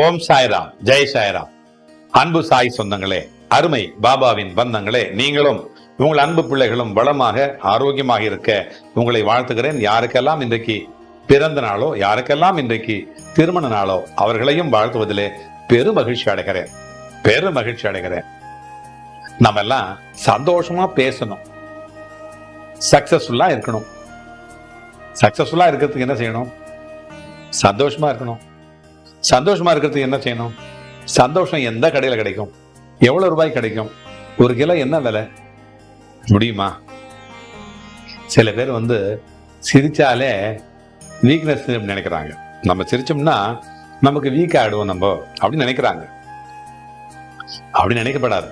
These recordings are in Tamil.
ஓம் சாய்ராம். ஜெய் சாய்ராம். அன்பு சாய் சொந்தங்களே அருமை பாபாவின் பந்தங்களே நீங்களும் உங்கள் அன்பு பிள்ளைகளும் வளமாக ஆரோக்கியமாக இருக்க உங்களை வாழ்த்துகிறேன். யாருக்கெல்லாம் இன்றைக்கு பிறந்த நாளோ யாருக்கெல்லாம் இன்றைக்கு திருமண நாளோ அவர்களையும் வாழ்த்துவதிலே பெரு மகிழ்ச்சி அடைகிறேன். பெரு மகிழ்ச்சி அடைகிறேன். நம்ம எல்லாம் சந்தோஷமா பேசணும். சக்சஸ்ஃபுல்லா இருக்கணும். சக்சஸ்ஃபுல்லா இருக்கிறதுக்கு என்ன செய்யணும்? சந்தோஷமா இருக்கணும். சந்தோஷமா இருக்கிறதுக்கு என்ன செய்யணும்? சந்தோஷம் எந்த கடையில கிடைக்கும்? எவ்வளவு ரூபாய் கிடைக்கும்? ஒரு கிலோ என்ன விலை? முடியுமா? சில பேர் வந்து சிரிச்சாலே வீக்னஸ் நினைக்கிறாங்க. நம்ம சிரிச்சோம்னா நமக்கு வீக் ஆயிடுவோம் நம்ம அப்படின்னு நினைக்கிறாங்க. அப்படி நினைக்கப்படாது.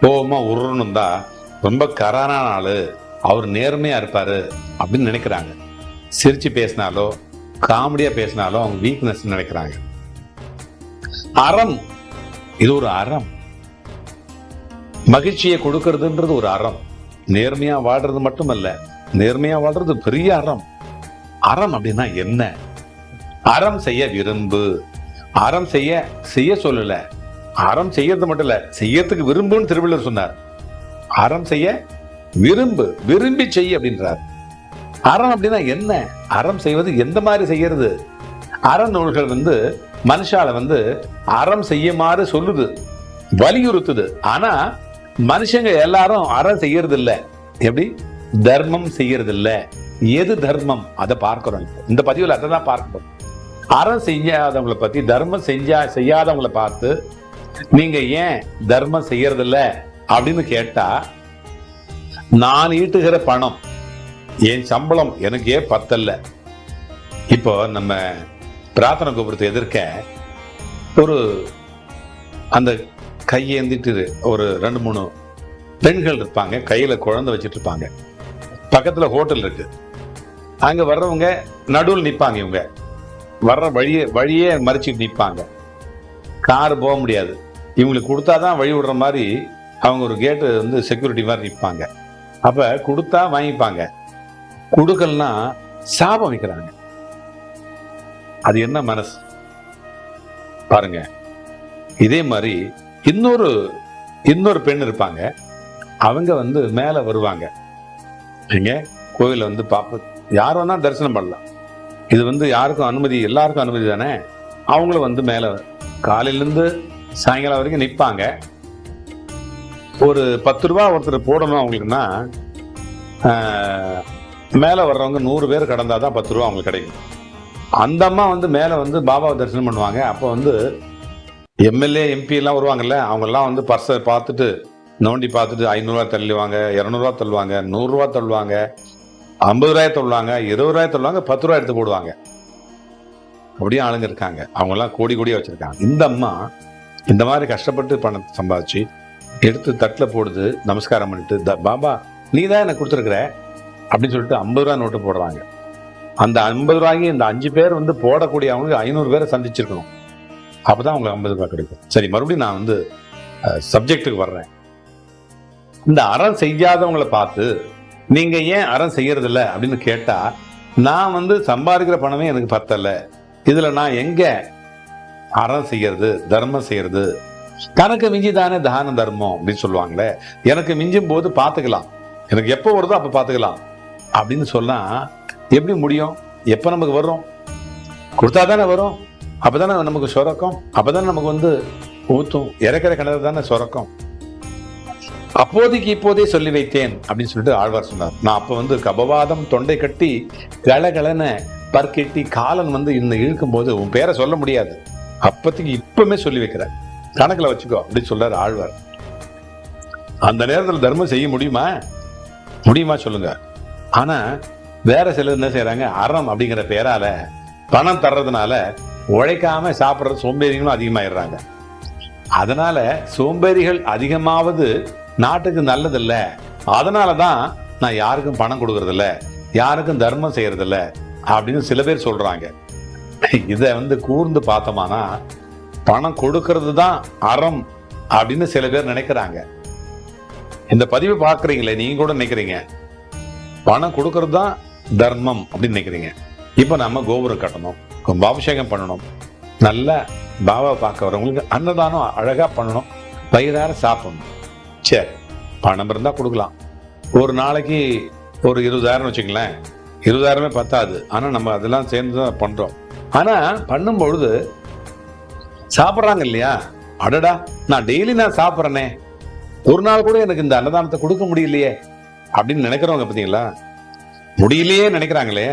கோவமா உருணும் தான் ரொம்ப கரான ஆளு. அவர் நேர்மையா இருப்பாரு அப்படின்னு நினைக்கிறாங்க. சிரிச்சு பேசினாலோ காமெடியா பேசினாலும் அவங்க வீக்னஸ் நினைக்கிறாங்க. அறம். இது ஒரு அறம். மகிழ்ச்சியை கொடுக்கறதுன்றது ஒரு அறம். நேர்மையா வாழ்றது மட்டுமல்ல நேர்மையா வாழ்றது பெரிய அறம். அறம் அப்படின்னா என்ன? அறம் செய்ய விரும்பு. அறம் செய்ய செய்ய சொல்லல. அறம் செய்யறது மட்டும் இல்ல செய்யறதுக்கு விரும்புன்னு திருவள்ளுவர் சொன்னார். அறம் செய்ய விரும்பு விரும்பி செய் அப்படின்றார். அறம் அப்படின்னா என்ன? அறம் செய்வது எந்த மாதிரி செய்யறது? அறநூல்கள் வந்து மனுஷால வந்து அறம் செய்யுமாறு சொல்லுது வலியுறுத்துது. ஆனா மனுஷங்க எல்லாரும் அறம் செய்யறது இல்லை எப்படி? தர்மம் செய்யறது இல்லை எது தர்மம்? அதை பார்க்கிறோம் இப்போ. இந்த பதிவில் அதை தான் பார்க்கணும். அறம் செய்யாதவங்களை பத்தி தர்மம் செஞ்சா செய்யாதவங்களை பார்த்து நீங்க ஏன் தர்மம் செய்யறதில்ல அப்படின்னு கேட்டா நான் ஈட்டுகிற பணம் என் சம்பளம் எனக்கே பத்தல்ல இப்போ நம்ம பிரார்த்தனை கோபுரத்தை எதிர்க்க ஒரு அந்த கையேந்திட்டு ஒரு ரெண்டு மூணு பெண்கள் இருப்பாங்க. கையில் குழந்தை வச்சுட்டு இருப்பாங்க. பக்கத்தில் ஹோட்டல் இருக்கு. அங்கே வர்றவங்க நடுவில் நிற்பாங்க இவங்க. வர்ற வழியே வழியே மறைச்சிட்டு நிற்பாங்க கார் போக முடியாது. இவங்களுக்கு கொடுத்தாதான் வழி விடுற மாதிரி அவங்க ஒரு கேட்டு வந்து செக்யூரிட்டி மாதிரி நிற்பாங்க அப்போ கொடுத்தா வாங்கிப்பாங்க. கொடுக்கலனா சாபம் வைக்கிறாங்க. அது என்ன மனசு? பாருங்க. இதே மாதிரி இன்னொரு இன்னொரு பெண் இருப்பாங்க. அவங்க வந்து மேல வருவாங்க. இங்கே கோயில வந்து பாப்ப யார் வேணா தரிசனம் பண்ணலாம். இது வந்து யாருக்கும் அனுமதி எல்லாருக்கும் அனுமதி தானே? அவங்களும் வந்து மேல காலையில இருந்து சாயங்காலம் வரைக்கும் நிப்பாங்க. ஒரு பத்து ரூபா ஒருத்தர் போடணும் அவங்களுக்குன்னா ஆஹ், மேலே வர்றவங்க நூறு பேர் கடந்தாதான் பத்து ரூபா அவங்களுக்கு கிடைக்கும். அந்த அம்மா வந்து மேலே வந்து பாபாவை தரிசனம் பண்ணுவாங்க. அப்போ வந்து எம்எல்ஏ எம்பி எல்லாம் வருவாங்கல்ல அவங்கெல்லாம் வந்து பர்ஸை பார்த்துட்டு நோண்டி பார்த்துட்டு ஐநூறுரூவா தள்ளுவாங்க இரநூறுவா தள்ளுவாங்க நூறுரூவா தள்ளுவாங்க ஐம்பது ரூபாய் தள்ளுவாங்க இருபது ரூபாய் தள்ளுவாங்க பத்து ரூபாய் எடுத்து போடுவாங்க. அப்படியே ஆளுங்க இருக்காங்க. அவங்கெல்லாம் கோடி கோடியாக வச்சுருக்காங்க. இந்த அம்மா இந்த மாதிரி கஷ்டப்பட்டு பணத்தை சம்பாதிச்சு எடுத்து தட்டில் போடுது நமஸ்காரம் பண்ணிட்டு "த- பாபா நீ தான் எனக்கு கொடுத்துருக்குற. அப்படின்னு சொல்லிட்டு ஐம்பது ரூபா நோட்டு போடுறாங்க. அந்த ஐம்பது ரூபாய்க்கு இந்த அஞ்சு பேர் வந்து போடக்கூடிய அவங்களுக்கு ஐநூறு பேரை சந்திச்சிருக்கணும். அப்போ தான் உங்களுக்கு ஐம்பது ரூபாய் கிடைக்கும். சரி மறுபடியும் நான் வந்து சப்ஜெக்ட்டுக்கு வர்றேன். இந்த அறம் செய்யாதவங்களை பார்த்து நீங்கள் ஏன் அறம் செய்யறதில்ல அப்படின்னு கேட்டால் நான் வந்து சம்பாதிக்கிற பணமே எனக்கு பத்தலை. இதில் நான் எங்கே அறம் செய்யறது தர்மம் செய்யறது? தனக்கு மிஞ்சி தானே தான தர்மம் அப்படின்னு சொல்லுவாங்களே. எனக்கு மிஞ்சும் போது பார்த்துக்கலாம். எனக்கு எப்போ வருதோ அப்போ பார்த்துக்கலாம். அப்படின்னு சொன்னா எப்படி முடியும்? எப்ப நமக்கு வரும்? கொடுத்தா தானே வரும்? அப்பதானே நமக்கு சுரக்கும்? அப்பதானே நமக்கு வந்து ஊத்தும்? இறக்கிற கிணறு தானே சுரக்கும்? அப்போதைக்கு இப்போதே சொல்லி வைத்தேன் அப்படின்னு சொல்லிட்டு ஆழ்வார் சொன்னார். நான் அப்ப வந்து கபவாதம் தொண்டை கட்டி கலகலன பற்கெட்டி காலன் வந்து இந்த இழுக்கும் போது உன் பேரை சொல்ல முடியாது. அப்போதைக்கு இப்பவுமே சொல்லி வைக்கிறேன் கணக்குல வச்சுக்கோ அப்படின்னு சொல்றாரு ஆழ்வார். அந்த நேரத்துல தர்மம் செய்ய முடியுமா? முடியுமா சொல்லுங்க. ஆனா வேற சிலர் என்ன செய்யறாங்க அறம் அப்படிங்கிற பேரால பணம் தர்றதுனால உழைக்காம சாப்பிட்ற சோம்பேறிகளும் அதிகமாயிடுறாங்க. அதனால சோம்பேறிகள் அதிகமாவது நாட்டுக்கு நல்லதில்ல. அதனால தான் நான் யாருக்கும் பணம் கொடுக்கறதில்ல யாருக்கும் தர்மம் செய்யறதில்ல அப்படின்னு சில பேர் சொல்றாங்க. இதை வந்து கூர்ந்து பார்த்தோமானா பணம் கொடுக்கறது தான் அறம் அப்படின்னு சில பேர் நினைக்கிறாங்க. இந்த பதிவு பார்க்குறீங்களே நீங்க கூட நினைக்கிறீங்க. பணம் கொடுக்கறது தான் தர்மம் அப்படின்னு நினைக்கிறீங்க. இப்ப நம்ம கோபுரம் கட்டணும் கும்பாபிஷேகம் பண்ணணும் நல்ல பாபா பார்க்க வரவங்களுக்கு அன்னதானம் அழகா பண்ணணும் வயிறார சாப்பிடணும். சரி பணம் இருந்தா கொடுக்கலாம். ஒரு நாளைக்கு ஒரு இருபதாயிரம் வச்சுங்களேன் இருபதாயிரமே பத்தாது. ஆனா நம்ம அதெல்லாம் சேர்ந்து தான் பண்றோம். ஆனா பண்ணும் பொழுது சாப்பிட்றாங்க இல்லையா? அடடா நான் டெய்லி நான் சாப்பிட்றேனே. ஒரு நாள் கூட எனக்கு இந்த அன்னதானத்தை கொடுக்க முடியலையே. அப்படின்னு நினைக்கிறவங்க பார்த்தீங்களா? முடியலையே நினைக்கிறாங்களே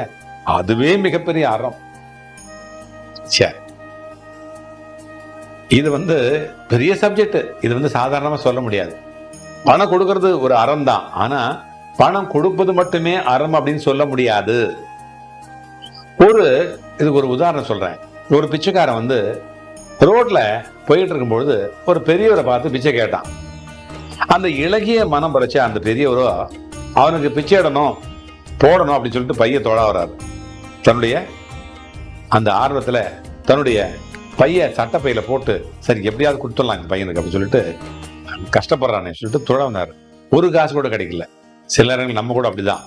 அதுவே மிகப்பெரிய அறம் சரி இது வந்து பெரிய சப்ஜெக்ட் இது வந்து சாதாரணமா சொல்ல முடியாது. பணம் கொடுக்கறது ஒரு அறம் தான். ஆனா பணம் கொடுப்பது மட்டுமே அறம் அப்படின்னு சொல்ல முடியாது. ஒரு இதுக்கு ஒரு உதாரணம் சொல்றேன். ஒரு பிச்சைக்காரன் வந்து ரோட்ல போயிட்டு இருக்கும்பொழுது ஒரு பெரியவரை பார்த்து பிச்சை கேட்டான். அந்த இலகிய மனம் படைச்ச அந்த பெரியவரோ அவனுக்கு பிச்சை இடணும் போடணும் அப்படின்னு சொல்லிட்டு பைய தொட வர்றாரு. தன்னுடைய அந்த ஆர்வத்தில் தன்னுடைய பைய சட்டப்பையில் போட்டு சரி எப்படியாவது கொடுத்துடலாம் இந்த பையனுக்கு அப்படின்னு சொல்லிட்டு கஷ்டப்படுறானே சொல்லிட்டு தொட ஒரு காசு கூட கிடைக்கல. சில நேரங்கள் நம்ம கூட அப்படிதான்.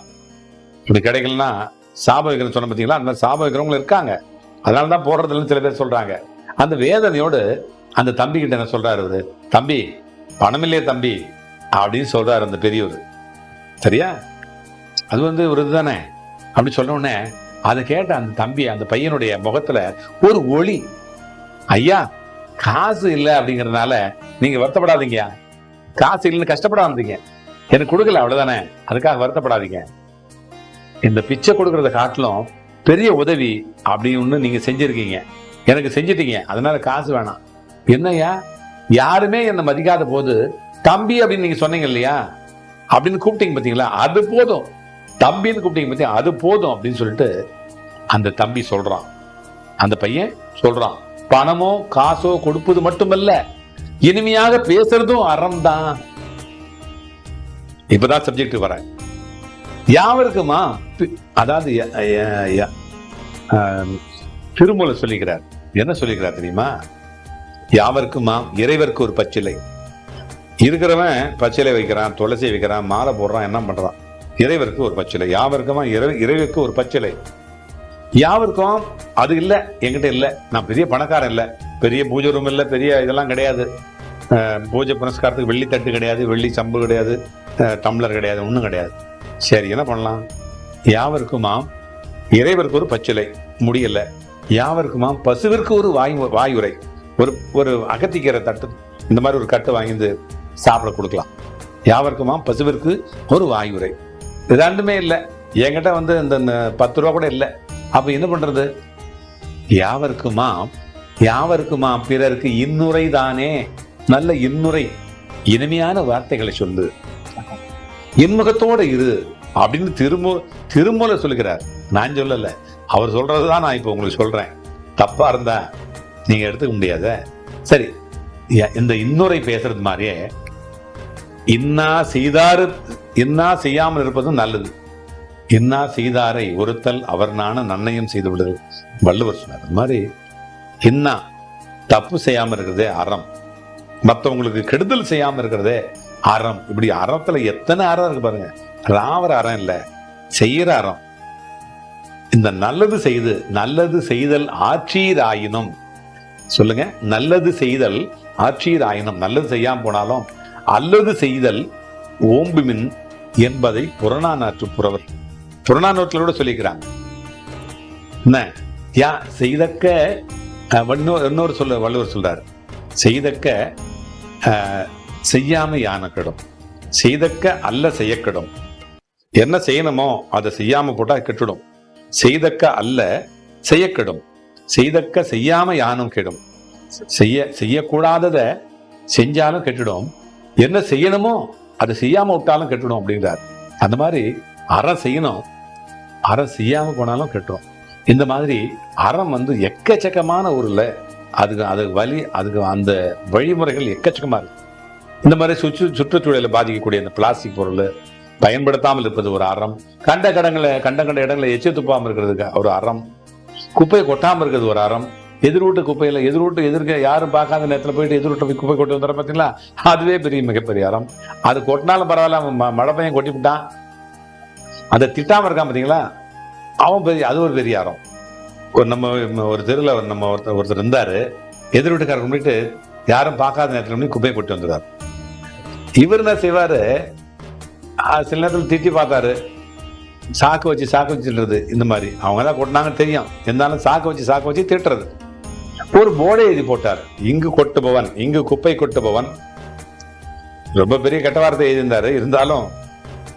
இப்படி கிடைக்கலன்னா சாப வைக்கிறேன்னு சொன்ன பார்த்தீங்களா அந்த மாதிரி சாப இருக்காங்க. அதனால தான் போடுறதுலன்னு சில பேர் சொல்கிறாங்க அந்த வேதனையோடு அந்த தம்பிக்கிட்ட என்ன சொல்கிறாரு தம்பி பணம் இல்லையே தம்பி அப்படின்னு சொல்கிறார் அந்த பெரியவர். சரியா? அது வந்து ஒரு இதுதானே அப்படி சொன்ன உடனே அதை கேட்ட அந்த தம்பி அந்த பையனுடைய முகத்துல ஒரு ஒளி. ஐயா காசு இல்லை அப்படிங்கறதுனால நீங்க வருத்தப்படாதீங்க. காசு இல்லைன்னு கஷ்டப்படாதீங்க. எனக்கு கொடுக்கல அவ்வளவுதானே. அதுக்காக வருத்தப்படாதீங்க. இந்த பிச்சை கொடுக்கறத காட்டிலும் பெரிய உதவி அப்படின்னு நீங்க செஞ்சிருக்கீங்க. எனக்கு செஞ்சிட்டீங்க. அதனால காசு வேணாம். என்னையா யாருமே என்னை மதிக்காத போது தம்பி அப்படின்னு நீங்க சொன்னீங்க இல்லையா? அப்படின்னு கூப்பிட்டீங்க பார்த்தீங்களா அது போதும். தம்பின்னு கூப்பிட்டீங்க பார்த்தீங்க அது போதும் அப்படின்னு சொல்லிட்டு அந்த தம்பி சொல்றான். அந்த பையன் சொல்றான் பணமோ காசோ கொடுப்பது மட்டுமல்ல இனிமையாக பேசுறதும் அறம் தான் இப்பதான் சப்ஜெக்ட் வரேன். யாவருக்குமா? அதாவது ய- திருமூல சொல்லிக்கிறார். என்ன சொல்லிக்கிறார் தெரியுமா? யாவருக்குமா? இறைவருக்கு ஒரு பச்சிலை. இருக்கிறவன் பச்சிலை வைக்கிறான் துளசி வைக்கிறான் மாலை போடுறான் என்ன பண்றான்? இறைவருக்கு ஒரு பச்சிலை. யாவருக்குமா? இறை இறைவருக்கு ஒரு பச்சிலை. யாவருக்கும்? அது இல்லை என்கிட்ட இல்லை. நான் பெரிய பணக்காரன் இல்லை. பெரிய பூஜை ரூம் இல்லை பெரிய இதெல்லாம் கிடையாது. பூஜை புனஸ்காரத்துக்கு வெள்ளி தட்டு கிடையாது வெள்ளி சம்பு கிடையாது டம்ளர் கிடையாது ஒன்றும் கிடையாது. சரி என்ன பண்ணலாம்? யாவருக்குமாம் இறைவருக்கு ஒரு பச்சிலை. முடியலை யாவருக்குமாம் பசுவிற்கு ஒரு வாய் வாயுரை. ஒரு ஒரு அகத்திக்கீரை தட்டு இந்த மாதிரி ஒரு கட்டு வாங்கிந்து சாப்பிட கொடுக்கலாம். யாவருக்குமாம் பசுவிற்கு ஒரு வாயுரை இது ரெண்டுமே இல்லை. என்கிட்ட வந்து இந்த பத்து ரூபா கூட இல்லை. அப்ப என்ன பண்றது? யாவருக்குமாம் யாவருக்குமாம் பிறருக்கு இன்னுரை தானே? நல்ல இன்னுரை. இனிமையான வார்த்தைகளை சொல்லு. இன்முகத்தோட இரு அப்படின்னு திருமூ திருமூல சொல்லுகிறார். நான் சொல்லல. அவர் சொல்றதுதான் நான் இப்போ உங்களுக்கு சொல்றேன். தப்பா இருந்தா நீங்க எடுத்துக்க முடியாத? சரி. இந்த இன்னுரை பேசுறது மாதிரியே இன்னா செய்தாரு இன்னா செய்யாமல் இருப்பதும் நல்லது. இன்னா செய்தாரை ஒருத்தல் அவர் நான நன்னையும் செய்து விடுது வள்ளுவர் சொன்னார் அது மாதிரி இன்னா தப்பு செய்யாமல் இருக்கிறதே அறம். மற்றவங்களுக்கு கெடுதல் செய்யாமல் இருக்கிறதே அறம். இப்படி அறத்துல எத்தனை அறம் இருக்கு பாருங்க. ராவர அறம் இல்ல செய்யற அறம். இந்த நல்லது செய்து நல்லது செய்தல் ஆட்சீராயினும் சொல்லுங்க நல்லது செய்தல் ஆட்சீராயினும் நல்லது செய்யாமல் போனாலும் அல்லது செய்தல் ஓம்புமின் என்பதை புறநானாற்று புறவர். புறநானூற்றில் கூட சொல்லிக்கிறாங்க என்ன? யா செய்தக்க இன்னொரு சொல்ல வள்ளுவர் சொல்றாரு. செய்தக்க செய்யாம யானை கெடும் செய்தக்க அல்ல செய்யக்கிடும். என்ன செய்யணுமோ அதை செய்யாம போட்டா கெட்டுடும். செய்தக்க அல்ல செய்யக்கெடும். செய்தக்க செய்யாம யானும் கெடும். செய்ய செய்யக்கூடாதத செஞ்சாலும் கெட்டுடும். என்ன செய்யணுமோ அதை செய்யாம விட்டாலும் கெட்டுடும் அப்படிங்கிறார் அந்த மாதிரி அறம் செய்யணும். அறம் செய்யாம போனாலும் கெட்டும் இந்த மாதிரி அறம் வந்து எக்கச்சக்கமான ஊர்ல அதுக்கு அதுக்கு வழி அதுக்கு அந்த வழிமுறைகள் எக்கச்சக்கமா இருக்கு. இந்த மாதிரி சுற்று சுற்றுச்சூழலை பாதிக்கக்கூடிய இந்த பிளாஸ்டிக் பொருள் பயன்படுத்தாமல் இருப்பது ஒரு அறம். கண்ட கடங்களை கண்ட கண்ட இடங்களை எச்சு துப்பாமல் இருக்கிறதுக்கு ஒரு அறம். குப்பையை கொட்டாமல் இருக்கிறது ஒரு அறம். எதிர்வீட்டு குப்பையில் எதிர்வீட்டு எதிர்க்க யாரும் பார்க்காத நேரத்தில் போயிட்டு எதிர்வீட்டு குப்பை கொட்டி வந்துடுற பார்த்தீங்களா அதுவே பெரிய மிகப்பெரிய அறம் அது கொட்டினாலும் பரவாயில்ல அவன் ம- மழை பையன் கொட்டி விட்டான். அதை திட்டாமல் இருக்கான் பார்த்தீங்களா அவன் பெரிய அது ஒரு பெரிய அறம் ஒரு நம்ம ஒரு தெருவில் ஒரு நம்ம ஒருத்தர் ஒருத்தர் இருந்தார். எதிர் வீட்டுக்காரர் கும்பிட்டு யாரும் பார்க்காத நேரத்தில் போய் குப்பையை கொட்டி வந்துடுறாரு. இவர் என்ன செய்வார்? சில நேரத்தில் திட்டி பார்த்தாரு சாக்கு வச்சு சாக்கு வச்சுன்றது இந்த மாதிரி. அவங்க தான் கொட்டினாங்கன்னு தெரியும். இருந்தாலும் சாக்கு வச்சு சாக்கு வச்சு திட்டுறது. ஒரு போர்டை எழுதி போட்டார். இங்கு கொட்டுபவன் இங்கு குப்பை கொட்டுபவன். ரொம்ப பெரிய கெட்ட வார்த்தை எழுதியிருந்தாரு. இருந்தாலும்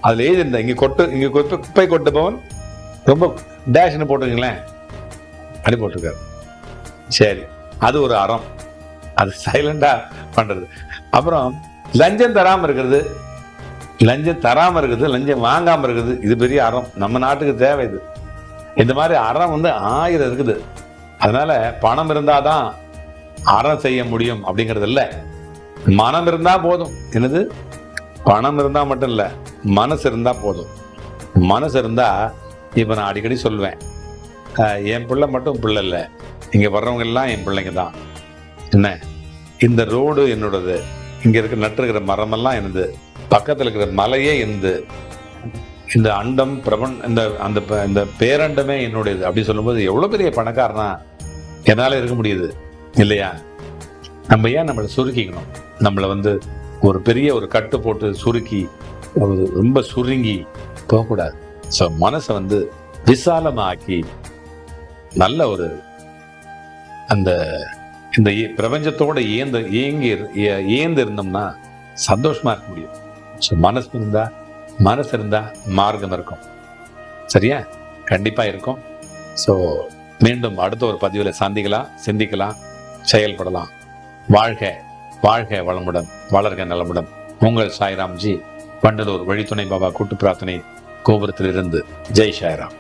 அதுல எழுதியிருந்த இங்க கொட்டு இங்க குப்பை குப்பை கொட்டுபவன் ரொம்ப டேஷ்னு போட்டுருங்களேன் அப்படி போட்டிருக்காரு. சரி அது ஒரு அறம். அது சைலண்டா பண்றது. அப்புறம் லஞ்சம் தராம இருக்கிறது. லஞ்சம் தராம இருக்குது லஞ்சம் வாங்காம இருக்குது. இது பெரிய அறம். நம்ம நாட்டுக்கு தேவை இது. இந்த மாதிரி அறம் வந்து ஆயிரம் இருக்குது. அதனால பணம் இருந்தாதான் அறம் செய்ய முடியும் அப்படிங்கிறது இல்லை. மனம் இருந்தா போதும். என்னது? பணம் இருந்தா மட்டும் இல்லை மனசு இருந்தா போதும். மனசு இருந்தா இப்ப நான் அடிக்கடி சொல்லுவேன் என் பிள்ளை மட்டும் பிள்ளை இல்லை. இங்க வர்றவங்க எல்லாம் என் பிள்ளைங்க தான் என்ன? இந்த ரோடு என்னோடது. இங்க இருக்க நட்டுருக்கிற மரமெல்லாம் என்னது? பக்கத்துல இருக்கிற மலையே என்னது? இந்த அண்டம் பிரபன் இந்த அந்த இந்த பேரண்டமே என்னுடையது. அப்படி சொல்லும்போது எவ்வளவு பெரிய பணக்காரனா என்னால இருக்க முடியுது? இல்லையா? நம்ம ஏன் நம்மளை சுருக்கிக்கணும்? நம்மளை வந்து ஒரு பெரிய ஒரு கட்டு போட்டு சுருக்கி ரொம்ப சுருங்கி போகக்கூடாது. ஸோ மனசை வந்து விசாலமாக்கி நல்ல ஒரு அந்த இந்த இ- பிரபஞ்சத்தோட ஏந்து ஏங்கி ஏ- ஏந்து இருந்தோம்னா சந்தோஷமா இருக்க முடியும். ஸோ மனசு இருந்தா மனசு இருந்தா மார்க்கம் இருக்கும். சரியா? கண்டிப்பா இருக்கும். ஸோ மீண்டும் அடுத்த ஒரு பதிவில் சந்திக்கலாம் சிந்திக்கலாம் செயல்படலாம். வாழ்க வாழ்க வளமுடன் வளர்க நலமுடன். உங்கள் சாய்ராம்ஜி வண்டலூர் வழித்துணை பாபா கூட்டு பிரார்த்தனை கோபுரத்திலிருந்து. ஜெய் சாய்ராம்.